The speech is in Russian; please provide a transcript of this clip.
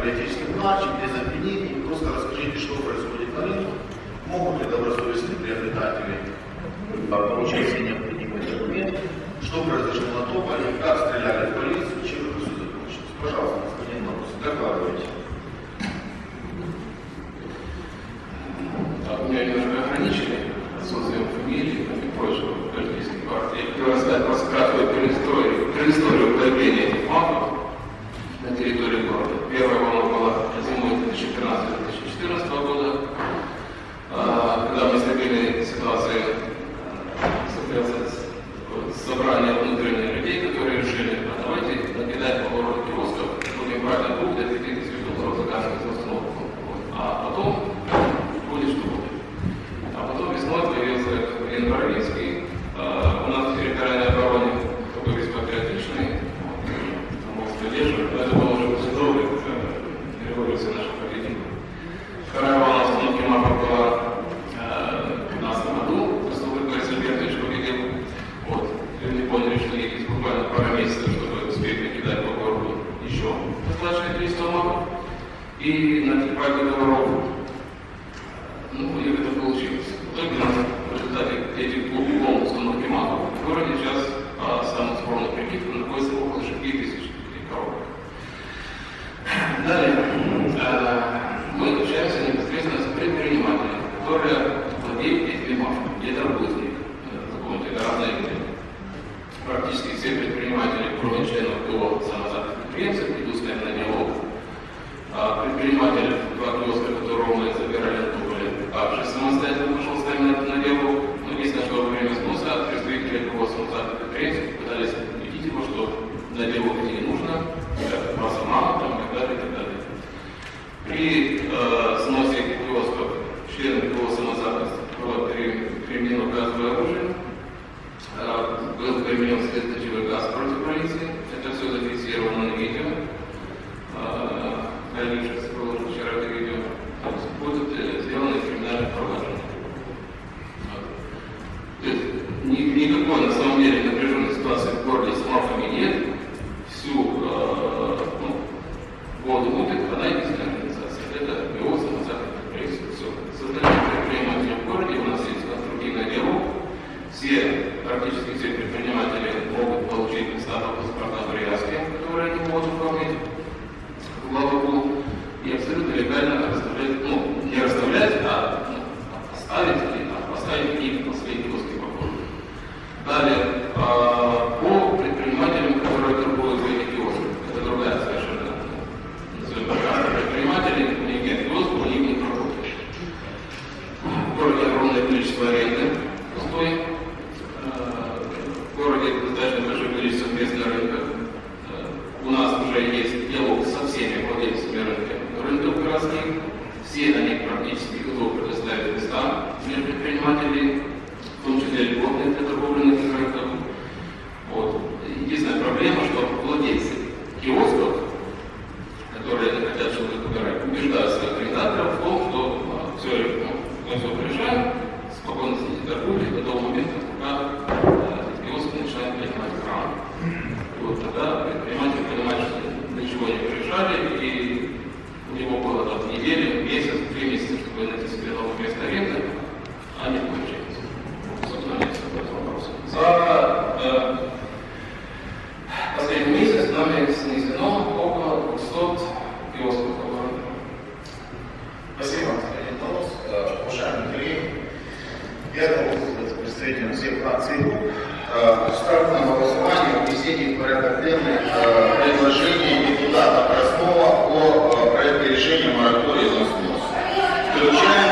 политических партий, без обвинений, просто расскажите, что происходит на рынке, могут ли добросовестные приобретатели получить все необходимые документы, что произошло на Тополе, как стреляли в полицию, чем это все закончилось. Пожалуйста, господин Марус, докладывайте. Так, у меня даже 300 мат и на три пальцы договоров. Ну, и это получилось. Только у нас в результате этих глубоком установки матов в городе сейчас а, по самым сборным прикидкам находится около 6 тысяч коров. Далее, а, мы общаемся непосредственно с предпринимателями, которые владеют этими мафами, не торгуют в них, знакомые, это разные Практически все предприниматели, кроме членов КО, самосвязанных, приемцев, предусмотренных на него, предприниматель modo muito если рынка э, у нас уже есть диалог со всеми владельцами рынка, рынков городских, все они практически готовы предоставить места для предпринимателей, в том числе льготные для торговленных рынков. Вот. Единственная проблема, что владельцы киосков, которые хотят что-то убирать, убеждают своих арендаторов в том, что э, все, ну, все Я должен представителям всех фракций э, ставлю на голосование внесение в порядок э, предложение депутата Краснова о э, проекте решения моратория на снос. Включаем